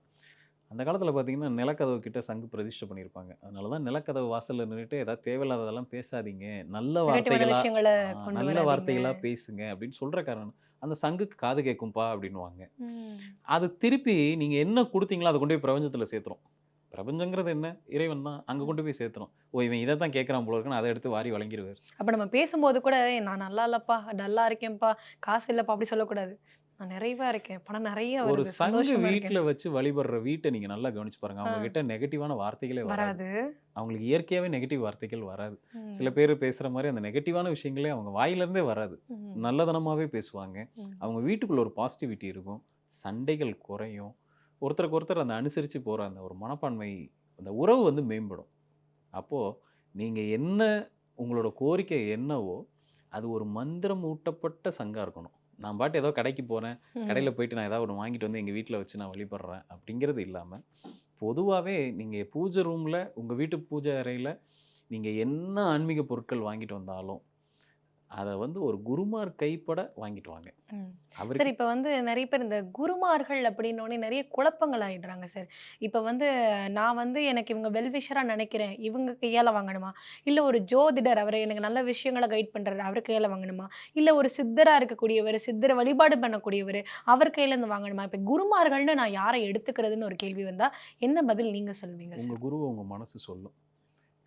அந்த காலத்தில் பார்த்தீங்கன்னா நிலக்கதவு கிட்ட சங்கு பிரதிஷ்டை பண்ணியிருப்பாங்க அதனால தான் நிலக்கதவு வாசலில் நின்றுட்டு ஏதாவது தேவையில்லாததெல்லாம் பேசாதீங்க. நல்ல நெகட்டிவான வார்த்தைகளா விஷயங்களை ஆ, கொண்டு நல்ல வராதீங்க. வார்த்தைகளா பேசுங்க அப்படின்னு சொல்ற காரணம். அந்த சங்குக்கு காது கேட்கும்பா அப்படின்னுவாங்க. ம். அது திருப்பி நீங்க என்ன கொடுத்தீங்களோ அதை கொண்டு போய் பிரபஞ்சத்துல சேர்த்துரும். பிரபஞ்சங்கிறது என்ன? இறைவன் தான். அங்க கொண்டு போய் சேர்த்துரும். ஓ இவன் இதை தான் கேட்கறான் போல இருக்குன்னு அதை எடுத்து வாரி வழங்கிடுவார் அப்ப நம்ம பேசும்போது கூட "ஏய், நான் நல்லா இல்லப்பா டல்லா இருக்கேன்ப்பா காசு இல்லப்பா அப்படி சொல்லக்கூடாது. நான் நிறைவா இருக்கேன். பணம் நிறைய ஒரு சங்கு வீட்டுல வச்சு வழிபடுற வீட்டை நீங்க நல்லா கவனிச்சு பாருங்க. அவங்க. கிட்ட நெகட்டிவான வார்த்தைகளே வராது. அவங்களுக்கு இயற்கையாவே நெகட்டிவ் வார்த்தைகள் வராது. சில பேர் பேசுற மாதிரி அந்த நெகட்டிவான விஷயங்களே அவங்க வாயில இருந்தே வராது. ம். நல்லதனமாவே பேசுவாங்க. அவங்க வீட்டுக்குள்ள ஒரு பாசிட்டிவிட்டி இருக்கும். சண்டைகள் குறையும். ஒருத்தருக்கு ஒருத்தர் அந்த அனுசரித்து போகிற அந்த ஒரு மனப்பான்மை அந்த உறவு வந்து மேம்படும். அப்போது நீங்கள் என்ன உங்களோட கோரிக்கை என்னவோ அது ஒரு மந்திரம் ஊட்டப்பட்ட சங்கா இருக்கணும். நான் பாட்டு ஏதோ கடைக்கு போகிறேன். கடையில் போயிட்டு நான் ஏதாவது ஒன்று வாங்கிட்டு வந்து எங்கள் வீட்டில் வச்சு நான் வழிபடுறேன் அப்படிங்கிறது இல்லாமல் பொதுவாகவே நீங்கள் பூஜை ரூமில் உங்கள் வீட்டு பூஜை அறையில் நீங்கள் என்ன ஆன்மீக பொருட்கள் வாங்கிட்டு வந்தாலும் அதை வந்து ஒரு குருமார் கைப்பட வாங்கிட்டு வாங்க ம். அவருக்கு சரி இப்ப வந்து நிறைய பேர் இந்த குருமார்கள் அப்படின்னோடனே நிறைய குழப்பங்கள் ஆயிடுறாங்க சார். இப்ப வந்து நான் வந்து எனக்கு இவங்க வெல்விஷரா நினைக்கிறேன் இவங்க கையால வாங்கணுமா? இல்ல ஒரு ஜோதிடர் அவர் எனக்கு நல்ல விஷயங்களை கைட் பண்றாரு அவர் கையால வாங்கணுமா? இல்ல ஒரு சித்தரா இருக்கக்கூடியவர் சித்தரை வழிபாடு பண்ணக்கூடியவர் அவர் கையில இருந்து வாங்கணுமா? இப்ப குருமார்கள்னு நான் யாரை எடுத்துக்கிறதுன்னு ஒரு கேள்வி வந்தா என்ன பதில் நீங்க சொல்வீங்க உங்க சார்? குருவை உங்க மனசு சொல்லும்.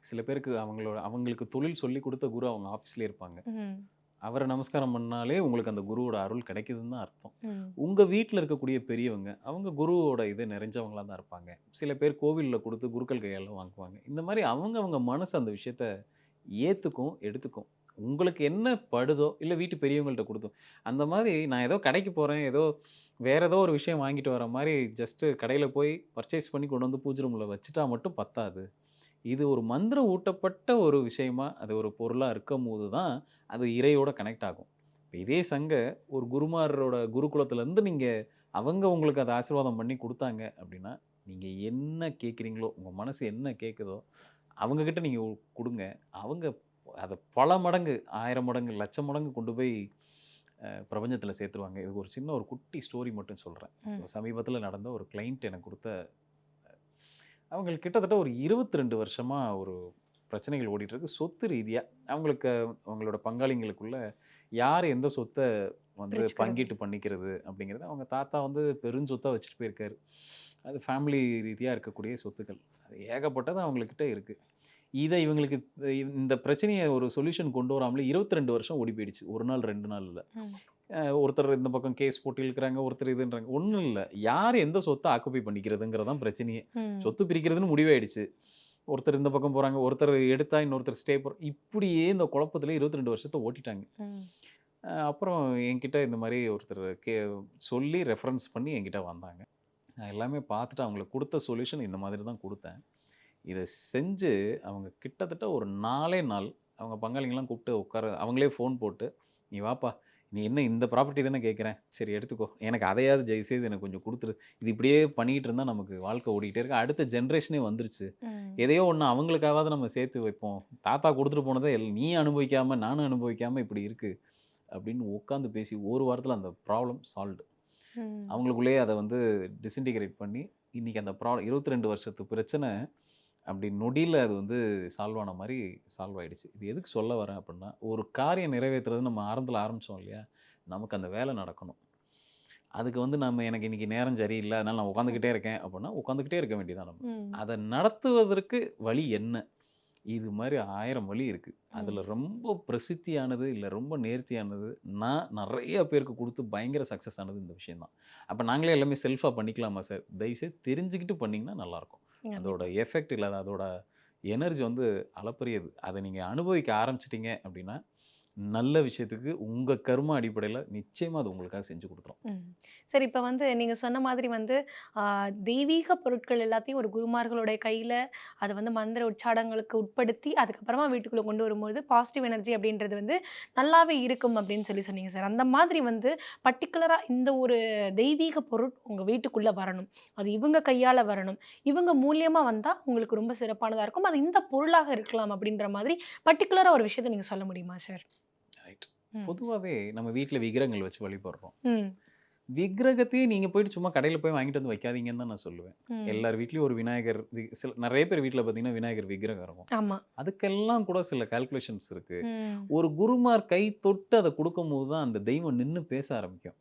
சில பேருக்கு அவங்களோட அவங்களுக்கு தொழில் சொல்லி கொடுத்த குரு அவங்க ஆஃபீஸ்லேயே இருப்பாங்க. அவரை நமஸ்காரம் பண்ணாலே உங்களுக்கு அந்த குருவோட அருள் கிடைக்குதுன்னு தான் அர்த்தம். ம், உங்க வீட்டில் இருக்கக்கூடிய பெரியவங்க அவங்க குருவோட இது நிறைஞ்சவங்களா தான் இருப்பாங்க. சில பேர் கோவிலில் கொடுத்து குருக்கள் கையால வாங்குவாங்க. இந்த மாதிரி அவங்க அவங்க மனசு அந்த விஷயத்த ஏத்துக்கும் எடுத்துக்கும். உங்களுக்கு என்ன படுதோ இல்லை வீட்டு பெரியவங்கள்ட்ட கொடுத்தோம் அந்த மாதிரி நான் ஏதோ கடைக்கு போகிறேன் ஏதோ வேற ஏதோ ஒரு விஷயம் வாங்கிட்டு வர மாதிரி ஜஸ்ட்டு கடையில் போய் பர்ச்சேஸ் பண்ணி கொண்டு வந்து பூஜை ரூமில் வச்சுட்டா மட்டும் பத்தாது. இது ஒரு மந்திரம் ஊட்டப்பட்ட ஒரு விஷயமா அது ஒரு பொருளாக இருக்கும் போது தான் அது இறையோட கனெக்ட் ஆகும். இப்போ இதே சங்க ஒரு குருமாரோட குருகுலத்துலேருந்து நீங்கள் அவங்க உங்களுக்கு அதை ஆசீர்வாதம் பண்ணி கொடுத்தாங்க அப்படின்னா நீங்கள் என்ன கேட்குறீங்களோ உங்கள் மனசு என்ன கேட்குதோ அவங்கக்கிட்ட நீங்கள் கொடுங்க. அவங்க அதை பல மடங்கு ஆயிரம் மடங்கு லட்சம் மடங்கு கொண்டு போய் பிரபஞ்சத்தில் சேர்த்துருவாங்க. இதுக்கு ஒரு சின்ன ஒரு குட்டி ஸ்டோரி மட்டும் சொல்கிறேன். சமீபத்தில் நடந்த ஒரு கிளைண்ட் எனக்கு கொடுத்த அவங்களுக்கு கிட்டத்தட்ட ஒரு இருபத்தி ரெண்டு வருஷமாக ஒரு பிரச்சனைகள் ஓடிட்டு இருக்கு சொத்து ரீதியாக அவங்களுக்கு அவங்களோட பங்காளிங்களுக்குள்ள யார் எந்த சொத்தை வந்து. பங்கிட்டு பண்ணிக்கிறது அப்படிங்கிறது அவங்க தாத்தா வந்து பெருஞ்சொத்தாக வச்சுட்டு போயிருக்காரு. அது ஃபேமிலி ரீதியாக இருக்கக்கூடிய சொத்துக்கள். அது ஏகப்பட்டது அவங்கக்கிட்ட இருக்குது இதை இவங்களுக்கு இந்த பிரச்சனையை ஒரு சொல்யூஷன் கொண்டு வராமலே இருபத்தி ரெண்டு வருஷம் ஓடி போயிடுச்சு. ஒரு நாள் ரெண்டு நாள் இல்லை ம். ஒருத்தர் இந்த பக்கம் கேஸ் போட்டு இழுக்கிறாங்க ஒருத்தர் இதுன்றாங்க. ஒன்றும் இல்லை. யார் எந்த சொத்தை ஆக்குப்பை பண்ணிக்கிறதுங்கிறதான் பிரச்சனையே. சொத்து பிரிக்கிறதுன்னு முடிவாயிடுச்சு. ஒருத்தர் இந்த பக்கம் போகிறாங்க ஒருத்தர் எடுத்தா இன்னொருத்தர் ஸ்டே போகிற இப்படியே இந்த குழப்பத்துல இருபத்தி ரெண்டு வருஷத்தை ஓட்டிட்டாங்க. அப்புறம் என்கிட்ட இந்த மாதிரி ஒருத்தர் கே சொல்லி ரெஃபரன்ஸ் பண்ணி என்கிட்ட வந்தாங்க. நான் எல்லாமே பார்த்துட்டு அவங்களுக்கு கொடுத்த சொல்யூஷன் இந்த மாதிரி தான் கொடுத்தேன். இதை செஞ்சு அவங்க கிட்டத்தட்ட ஒரு நாலே நாள் அவங்க பங்காளிங்கெல்லாம் கூப்பிட்டு உட்கார அவங்களே ஃபோன் போட்டு நீ வாப்பா நீ என்ன இந்த ப்ராப்பர்ட்டி தானே கேட்குறேன் சரி எடுத்துக்கோ. எனக்கு அதையாவது ஜெய் செய்து எனக்கு கொஞ்சம் கொடுத்துரு. இது இப்படியே பண்ணிகிட்டு இருந்தால் நமக்கு வாழ்க்கை ஓடிக்கிட்டே இருக்கு. அடுத்த ஜென்ரேஷனே வந்துருச்சு. எதையோ ஒன்று அவங்களுக்காவது நம்ம சேர்த்து வைப்போம். தாத்தா கொடுத்துட்டு போனதை எல் நீ அனுபவிக்காம நானும் அனுபவிக்காம இப்படி இருக்கு. அப்படின்னு உட்காந்து பேசி ஒரு வாரத்தில் அந்த ப்ராப்ளம் சால்வ்டு. அவங்களுக்குள்ளேயே அதை வந்து டிசின்டிகிரேட் பண்ணி இன்னைக்கு அந்த ப்ராப்ளம் இருபத்தி ரெண்டு வருஷத்து பிரச்சனை அப்படி நொடியில் அது வந்து சால்வ் ஆன மாதிரி சால்வ் ஆயிடுச்சு. இது எதுக்கு சொல்ல வரேன் அப்படின்னா ஒரு காரியம் நிறைவேற்றுறது நம்ம ஆரம்பத்தில் ஆரம்பித்தோம் இல்லையா? நமக்கு அந்த வேலை நடக்கணும். அதுக்கு வந்து நம்ம எனக்கு இன்னைக்கு நேரம் சரியில்லை அதனால நான் உட்காந்துக்கிட்டே இருக்கேன் அப்படின்னா உட்காந்துக்கிட்டே இருக்க வேண்டியதான் நம்ம. அதை நடத்துவதற்கு வழி என்ன? இது மாதிரி ஆயிரம் வழி இருக்குது அதில் ரொம்ப பிரசித்தியானது இல்லை ரொம்ப நேர்த்தியானது நான் நிறைய பேருக்கு கொடுத்து பயங்கர சக்ஸஸ் ஆனது இந்த விஷயம்தான். அப்போ நாங்களே எல்லாமே செல்ஃபாக பண்ணிக்கலாமா சார்? தயவுசெய்து தெரிஞ்சுக்கிட்டு பண்ணிங்கன்னா நல்லாயிருக்கும். அதோட எஃபெக்ட் இல்லை அதோட எனர்ஜி வந்து அளப்பரியது. அதை நீங்கள் அனுபவிக்க ஆரம்பிச்சிட்டிங்க அப்படின்னா நல்ல விஷயத்துக்கு உங்கள் கர்ம அடிப்படையில் நிச்சயமாக அது உங்களுக்காக செஞ்சு கொடுத்துரும். சரி இப்போ வந்து நீங்கள் சொன்ன மாதிரி வந்து தெய்வீக பொருட்கள் எல்லாத்தையும் ஒரு குருமார்களுடைய கையில் அதை வந்து மந்திர உச்சாடங்களுக்கு உட்படுத்தி அதுக்கப்புறமா வீட்டுக்குள்ளே கொண்டு வரும்போது பாசிட்டிவ் எனர்ஜி அப்படின்றது வந்து நல்லாவே இருக்கும் அப்படின்னு சொல்லி சொன்னீங்க சார். அந்த மாதிரி வந்து பர்டிகுலராக இந்த ஒரு தெய்வீக பொருள் உங்கள் வீட்டுக்குள்ளே வரணும். அது இவங்க கையால் வரணும். இவங்க மூலியமாக வந்தால் உங்களுக்கு ரொம்ப சிறப்பானதாக இருக்கும். அது இந்த பொருளாக இருக்கலாம் அப்படின்ற மாதிரி பர்டிகுலராக ஒரு விஷயத்தை நீங்கள் சொல்ல முடியுமா சார்? பொதுவாவே நம்ம வீட்ல விக்கிரகங்கள் வச்சு வழிபடுறோம். விக்கிரகத்தையே நீங்க போயிட்டு சும்மா கடையில போய் வாங்கிட்டு வந்து வைக்காதீங்கன்னு தான் நான் சொல்லுவேன். எல்லார் வீட்லயும் ஒரு விநாயகர் சில நெறைய பேர் வீட்ல பார்த்தீங்கன்னா, விநாயகர் விக்கிரகம் இருக்கும். ஆமா. அதுக்கெல்லாம் கூட சில கால்குலேஷன்ஸ் இருக்கு. ஒரு குருமார் கை தொட்டு அத குடுக்கும்போது தான் அந்த தெய்வம் நின்னு பேச ஆரம்பிக்கும்.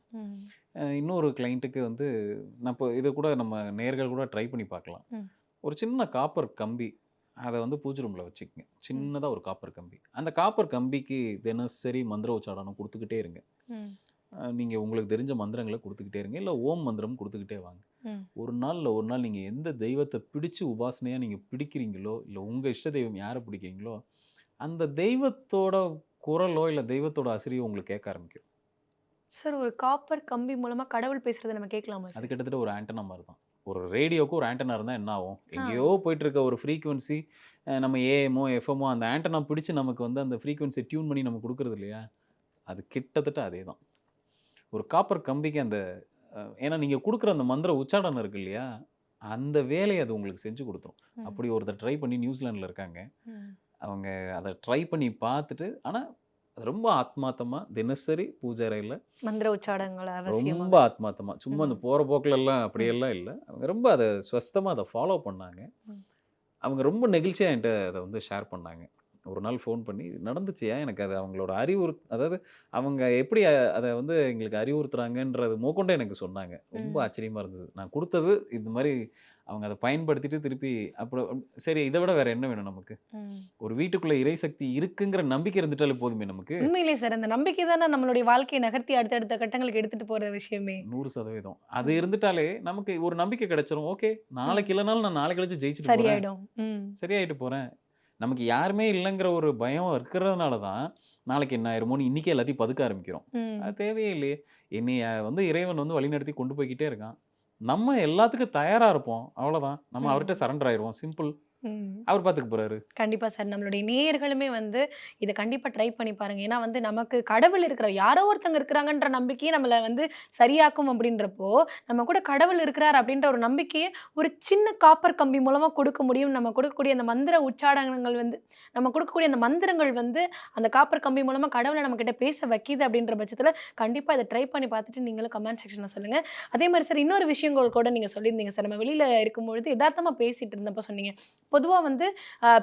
இன்னொரு கிளையன்ட்டுக்கு வந்து நான் இப்போ இத கூட நம்ம நேயர்கள் கூட ட்ரை பண்ணி பார்க்கலாம். ஒரு சின்ன காப்பர் கம்பி, அத வந்து பூஜை ரூம்ல வச்சுக்கங்க. சின்னதா ஒரு காப்பர் கம்பி. அந்த காப்பர் கம்பிக்கு தினசரி மந்திர உச்சாடனம் குடுத்துக்கிட்டே இருங்க. ம். அ நீங்க உங்களுக்கு தெரிஞ்ச மந்திரங்கள குடுத்துக்கிட்டே இருங்க. இல்ல ஓம் மந்திரம் குடுத்துக்கிட்டே வாங்க. ஒரு நாள்ல ஒரு நாள் நீங்க எந்த தெய்வத்த பிடிச்சு உபாசனையா நீங்க பிடிக்கிறீங்களோ, இல்ல உங்க இஷ்ட தெய்வம் யார பிடிக்கிறீங்களோ, அந்த தெய்வத்தோட குரலோ, இல்ல தெய்வத்தோட அசைவோ உங்களுக்கு கேட்க ஆரம்பிக்கும். சார் ஒரு காப்பர் கம்பி மூலமா கடவுள் பேசுறத நம்ம கேட்கலாமா அது? கிட்டத்தட்ட ஒரு ஆண்டனா மாரி தான். ஒரு ரேடியோக்கு ஒரு ஆண்டனா இருந்தா என்ன ஆகும்? எங்கேயோ போயிட்டு இருக்க ஒரு ஃப்ரீக்வென்சி அ நம்ம ஏஎம்மோ, எஃப்எம்மோ அந்த ஆண்டனா பிடிச்சு நமக்கு வந்து அந்த ஃப்ரீக்வென்சிய டியூன் பண்ணி நமக்கு குடுக்குறது இல்லையா? அது கிட்டத்தட்ட அதே தான். ஒரு காப்பர் கம்பிக்கு அந்த ஏன்னா நீங்க குடுக்குற அந்த மந்திர உச்சாடனம் இருக்கு இல்லையா? அந்த வேலைய அது உங்களுக்கு செஞ்சு குடுத்துரும். அப்படி ஒருத்தர் ட்ரை பண்ணி நியூசிலாந்துல இருக்காங்க. அவங்க அத ட்ரை பண்ணி பார்த்துட்டு, ஆனா ரொம்ப ஆத்மார்த்தமா தினசரி பூஜை அறையில மந்திர உச்சாடங்கள். ரொம்ப ஆத்மார்த்தமா. சும்மா அந்த ம். போற போக்குலலாம் ம். அப்படியெல்லாம் இல்ல. அவங்க ரொம்ப அத ஸ்வஸ்தமா அத ஃபாலோ பண்ணாங்க. அவங்க ரொம்ப நெகிழ்ச்சியா என்ட்ட அத வந்து ஷேர் பண்ணாங்க. ஒரு நாள் ஃபோன் பண்ணி, "இது நடந்துச்சுயா, எனக்கு அது அவங்களோட அறிவுறு அதாவது அவங்க எப்படி அத வந்து எங்களுக்கு அறிவுறுத்துறாங்கன்றது மொதற்கொண்டு எனக்கு சொன்னாங்க. ரொம்ப ம். ஆச்சரியமா இருந்தது. நான் குடுத்தது இந்த மாரி அவங்க அத பயன்படுத்திட்டு திருப்பி அப்புறம் சரி இத விட வேற என்ன வேணும் நமக்கு? ஒரு வீட்டுக்குள்ள இறைசக்தி இருக்குங்கிற நம்பிக்கை இருந்துட்டாலே போதுமே நமக்கு. உண்மையிலேயே சார் அந்த நம்பிக்கை தானே நம்மளுடைய வாழ்க்கைய நகர்த்தி அடுத்தடுத்த கட்டங்களுக்கு எடுத்துட்டு போற விஷயமே. 100% அது ம். இருந்துட்டாலே நமக்கு ஒரு நம்பிக்கை கிடைச்சிரும். ஓகே, நாளைக்கு. இல்லனாலும் நான் நாளை கழிச்சு ஜெயிச்சுட்டு. சரியாயிடும். சரியாயிட்டு போறேன். நமக்கு யாருமே இல்லங்கிற ஒரு பயம் இருக்கிறதுனால தான், நாளைக்கு என்ன ஆயிருமோன்னு இன்னைக்கே எல்லாத்தையும் பதுக்க ஆரம்பிக்கிறோம். அது தேவையே இல்லையே! என்னைய வந்து இறைவன் வந்து வழிநடத்தி கொண்டு போய்க்கிட்டே இருக்கான். நம்ம எல்லாத்துக்கும் தயாரா இருப்போம். அவ்வளோதான். நம்ம அவர்ட்ட ம். சரண்டர் ஆயிருவோம். சிம்பிள். அவர் பார்த்துக்க போறாரு. கண்டிப்பா சார். நம்மளுடைய நேயர்களுமே வந்து இத கண்டிப்பா ட்ரை பண்ணி பாருங்க. ஏன்னா வந்து நமக்கு கடவுள் இருக்கிறார். யாரோ ஒருத்தங்க இருக்கிறாங்கன்ற நம்பிக்கையே நம்மள வந்து சரியாக்கும் அப்படின்றப்போ, நம்ம கூட கடவுள் இருக்கிறார் அப்படின்ற ஒரு நம்பிக்கைய ஒரு சின்ன காப்பர் கம்பி மூலமா கொடுக்க முடியும். நம்ம கொடுக்கக்கூடிய அந்த மந்திர உச்சாடனங்கள் வந்து நம்ம கொடுக்கக்கூடிய அந்த மந்திரங்கள் வந்து அந்த காப்பர் கம்பி மூலமா கடவுள நம்மகிட்ட பேச வைக்கிது அப்படின்ற பட்சத்தில கண்டிப்பா இத ட்ரை பண்ணி பார்த்துட்டு நீங்களும் கமெண்ட் செக்ஷன்ல சொல்லுங்க. அதே மாரி சார் இன்னொரு விஷயங்கள் கூட நீங்க சொல்லியிருந்தீங்க சார். நம்ம வெளியில இருக்கும்பொழுது எதார்த்தமா பேசிட்டு இருந்தப்ப சொன்னீங்க. பொதுவா வந்து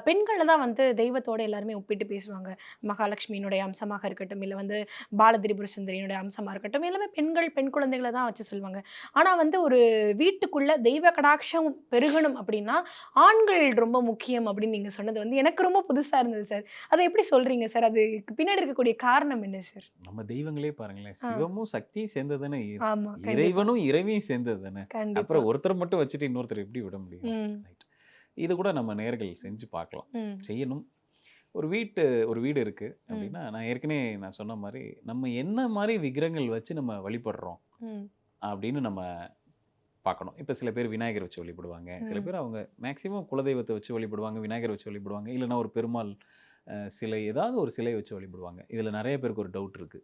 பெண்கள தான் வந்து தெய்வத்தோட எல்லாருமே ஒப்பிட்டு பேசுவாங்க. மகாலட்சுமியினுடைய அம்சமாக இருக்கட்டும், இல்ல வந்து பாலதிரிபுர சுந்தரியினுடைய அம்சமா இருக்கட்டும், எல்லாமே பெண்கள், பெண் குழந்தைகள தான் வச்சு சொல்லுவாங்க. ஆனா வந்து ஒரு வீட்டுக்குள்ள தெய்வ கடாட்சம் பெருகணும் அப்படின்னா, ஆண்கள் ரொம்ப முக்கியம் அப்படின்னு நீங்க சொன்னது வந்து எனக்கு ரொம்ப புதுசா இருந்தது சார். அத எப்படி சொல்றீங்க சார்? அதுக்கு பின்னாடி இருக்கக்கூடிய காரணம் என்ன சார்? நம்ம தெய்வங்களே பாருங்களேன். சிவமும் சக்தியும் சேர்ந்தது தானே. இறைவனும் இறைவியும் சேர்ந்தது தானே! அப்புறம் ஒருத்தர மட்டும் வச்சுட்டு இன்னொருத்தர எப்படி விட முடியும்? இது கூட நம்ம நேயர்கள் செஞ்சு பார்க்கலாம். செய்யணும். ஒரு வீட்டு ஒரு வீடு இருக்கு ம். அப்படின்னா, நான் ஏற்கனவே நான் சொன்ன மாரி, நம்ம என்ன மாரி விக்கிரகங்கள் வச்சு நம்ம வழிபடுறோம்? அப்படின்னு நம்ம பார்க்கணும். இப்ப சில பேர் விநாயகர் வச்சு வழிபடுவாங்க. சில. பேர் அவங்க மேக்ஸிமம் குலதெய்வத்த வச்சு வழிபடுவாங்க. விநாயகர் வச்சு வழிபடுவாங்க. இல்லன்னா ஒரு பெருமாள் சிலை ஏதாவது ஒரு சிலைய வச்சு வழிபடுவாங்க. இதுல நெறைய பேருக்கு ஒரு டவுட் இருக்கு.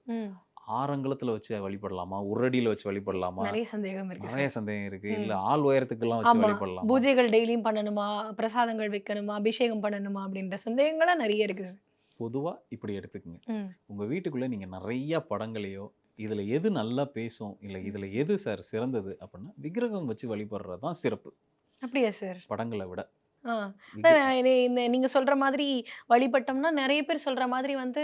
ம். ஆறங்கலத்துல வச்சு வழிபடலாமா? ஒரு அடியில வச்சு வழிபடலாமா? நெறைய சந்தேகம் இருக்கு நெறைய. சந்தேகம் இருக்கு. இல்ல ஆள் உயரத்துக்கெல்லாம் வச்சு. வழிபடலாமா? பூஜைகள் டெய்லியும் பண்ணணுமா? பிரசாதங்கள் வைக்கணுமா? அபிஷேகம் பண்ணணுமா? அப்படின்ற சந்தேகங்கள்லாம் நெறைய இருக்கு சார். பொதுவா இப்படி எடுத்துக்கங்க. ம். உங்க வீட்டுக்குள்ள நீங்க நெறைய படங்களையோ, இதுல எது நல்லா பேசும், இல்ல. இதுல எது சார் சிறந்தது அப்படின்னா, விக்கிரகம் வச்சு வழிபடுறது தான் சிறப்பு. அப்படியா சார்? படங்கள விட. ஆ. நீங்க சொல்ற மாதிரி வழிபட்டோம்னா, நெறைய பேர் சொல்ற மாதிரி வந்து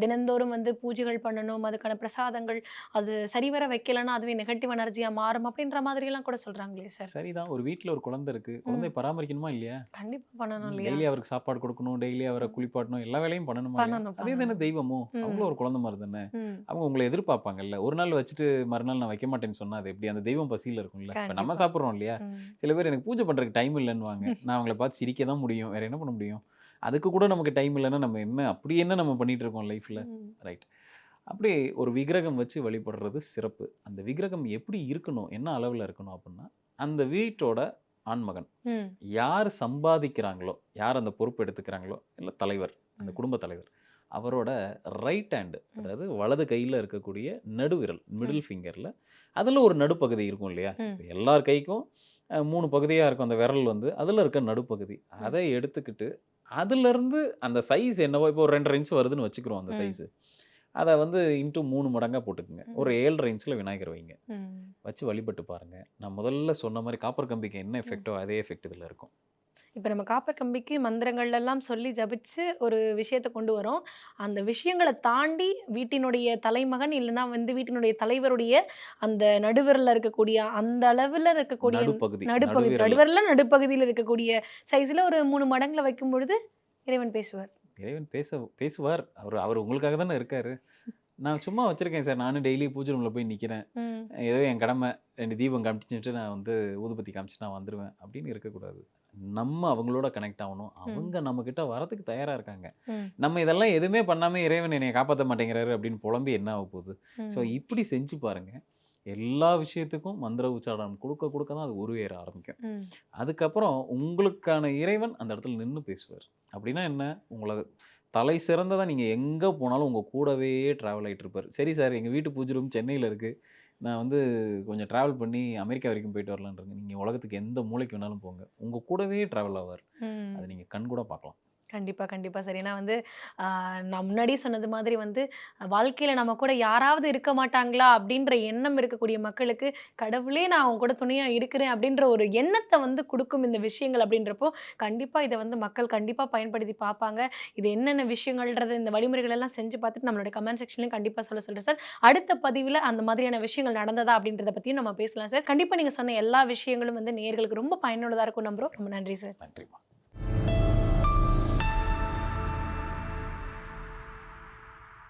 தினந்தோறும் வந்து பூஜைகள் பண்ணணும். அதுக்கான பிரசாதங்கள் அது சரிவர வைக்கலன்னா, அதுவே நெகட்டிவ் எனர்ஜியா மாறும் அப்படின்ற மாதிரியெல்லாம் கூட சொல்றாங்களே சார். சரிதான். ஒரு வீட்ல ஒரு குழந்தை இருக்கு. குழந்தைய ம். பராமரிக்கணுமா இல்லையா? கண்டிப்பா பண்ணணும். இல்லையா? டெய்லி அவருக்கு சாப்பாடு குடுக்கணும். டெய்லி அவர. குளிப்பாட்டணும். எல்லா வேலையும் பண்ணணுமா இல்லையா? பண்ணணும், அதே தானே பண்ணணும். தெய்வமும். ம். அவங்களும் ஒரு குழந்தை மாரி தானே! ம். அவங்க உங்கள எதிர்பார்ப்பாங்கல்ல. ஒரு நாள் வச்சுட்டு மறுநாள் நான் வைக்க மாட்டேன்னு சொன்னா, அது எப்படி? அந்த தெய்வம் பசியில இருக்கும்ல. இப்ப நம்ம கண்டிப்பா. சாப்பிடுறோம் இல்லையா? ம். சில பேர் எனக்கு பூஜை பண்றதுக்கு டைம் இல்லன்னுவாங்க. நான் அவங்கள பார்த்து சிரிக்க தான் முடியும். வேற என்ன பண்ண முடியும்? அதுக்கு கூட நமக்கு டைம் இல்லன்னா, நம்ம என்ன அப்படி என்ன நம்ம இருக்கோம் லைஃப்ல? ம். ரைட். அப்படி ஒரு விக்கிரகம் வச்சு வழிபடுறது சிறப்பு. அந்த விக்கிரகம் எப்படி இருக்கணும்? என்ன அளவுல இருக்கணும் அப்படின்னா, அந்த வீட்டோட ஆண்மகன். யார் சம்பாதிக்கிறாங்களோ, யார் அந்த பொறுப்பு எடுத்துக்கிறாங்களோ, இல்ல தலைவர், அந்த. குடும்ப தலைவர். அவரோட ரைட் ஹேண்ட். அதாவது வலது கையில இருக்கக்கூடிய நடுவிரல். மிடில் ஃபிங்கர்ல அதுல ஒரு நடுப்பகுதி இருக்கும் இல்லையா? எல்லார் கைக்கும் அ 3 பகுதியா இருக்கும் அந்த விரல் வந்து. அதுல இருக்க நடுப்பகுதி. அத எடுத்துக்கிட்டு, அதிலிருந்து அந்த சைஸ் என்னவோ இப்போ ஒரு 2 1/2 இன்ச் வருதுன்னு வச்சுக்கிறோம் அந்த. சைஸ். அதை வந்து இன்ட்டு மூணு மடங்காக போட்டுக்குங்க ஒரு ஏழரை இன்ச்சில் விநாயகர் வைங்க. வச்சு வழிபட்டு பாருங்க நான் முதல்ல சொன்ன மாதிரி காப்பர் கம்பிக்கு என்ன எஃபெக்டோ அதே எஃபெக்ட் இதில் இருக்கும் இப்ப நம்ம காப்பர் கம்பிக்கு மந்திரங்கள் எல்லாம் சொல்லி ஜபிச்சு ஒரு விஷயத்த கொண்டு வரோம். அந்த விஷயங்களை தாண்டி வீட்டினுடைய தலைமகன் இல்லைன்னா வந்து வீட்டினுடைய தலைவருடைய அந்த நடுவிரல்ல இருக்கக்கூடிய அந்த அளவுல இருக்கக்கூடிய நடுப்பகுதி நடுப்பகுதி நடுவிரல். நடுவிரல்ல நடுப்பகுதியில் இருக்கக்கூடிய சைஸ்ல ஒரு மூணு மடங்குல வைக்கும் பொழுது இறைவன் பேசுவார். இறைவன் பேச பேசுவார். அவர் அவர் உங்களுக்காக தானே இருக்காரு. நான் சும்மா வச்சிருக்கேன் சார். நானும் டெய்லி பூஜை ரூமில் போய் நிற்கிறேன். ஏதோ என் கடமை ரெண்டு தீபம் காமிச்சிட்டு நான் வந்து ஊதுபத்தி காமிச்சு நான் வந்துடுவேன் அப்படின்னு இருக்கக்கூடாது. நம்ம அவங்களோட கனெக்ட் ஆகணும். அவங்க நம்ம கிட்ட வரதுக்கு தயாரா இருக்காங்க. நம்ம இதெல்லாம் எதுவுமே பண்ணாம இறைவன் என்னை காப்பாற்ற மாட்டேங்கிறாரு அப்படின்னு புலம்பி என்ன ஆக போகுது. ஸோ இப்படி செஞ்சு பாருங்க. எல்லா விஷயத்துக்கும் மந்திர உச்சாரணம் கொடுக்க கொடுக்க தான் அது உருவேற ஆரம்பிக்கும். அதுக்கப்புறம் உங்களுக்கான இறைவன் அந்த இடத்துல நின்று பேசுவார். அப்படின்னா என்ன? உங்களை தலை சிறந்ததாக நீங்கள் எங்கே போனாலும் உங்கள் கூடவே ட்ராவல் ஆகிட்டு இருப்பார் சரி சார் எங்கள் வீட்டு பூஜை ரூம் சென்னையில் இருக்குது நான் வந்து கொஞ்சம் ட்ராவல் பண்ணி அமெரிக்கா வரைக்கும் போயிட்டு வரலான்றங்க நீங்கள் உலகத்துக்கு எந்த மூலைக்கு வேணாலும் போங்க. உங்கள் கூடவே ட்ராவல் ஆவார். அதை நீங்கள் கண் கூட பார்க்கலாம். கண்டிப்பாக கண்டிப்பாக சரி ஏன்னா வந்து ஆஹ், நான் முன்னாடியே சொன்னது மாதிரி வந்து வாழ்க்கையில் நம்ம கூட யாராவது இருக்க மாட்டாங்களா? அப்படின்ற எண்ணம் இருக்கக்கூடிய மக்களுக்கு கடவுளே நான் அவங்க கூட துணையாக இருக்கிறேன் அப்படின்ற ஒரு எண்ணத்தை வந்து கொடுக்கும் இந்த விஷயங்கள் அப்படின்றப்போ கண்டிப்பாக இதை வந்து மக்கள் கண்டிப்பாக பயன்படுத்தி பார்ப்பாங்க. இது என்னென்ன விஷயங்கள்ன்றது இந்த வழிமுறைகள் எல்லாம் செஞ்சு பார்த்துட்டு நம்மளோட கமெண்ட் செக்ஷன்லையும் கண்டிப்பாக சொல்ல சொல்கிறேன் சார் அடுத்த பதிவில் அந்த மாதிரியான விஷயங்கள் நடந்ததா அப்படின்றத பற்றியும் நம்ம பேசலாம் சார். கண்டிப்பாக நீங்கள் சொன்ன எல்லா விஷயங்களும் வந்து நேயர்களுக்கு ரொம்ப பயனுள்ளதாக இருக்கும். நம்புறோம். ரொம்ப நன்றி சார். நன்றிம்மா.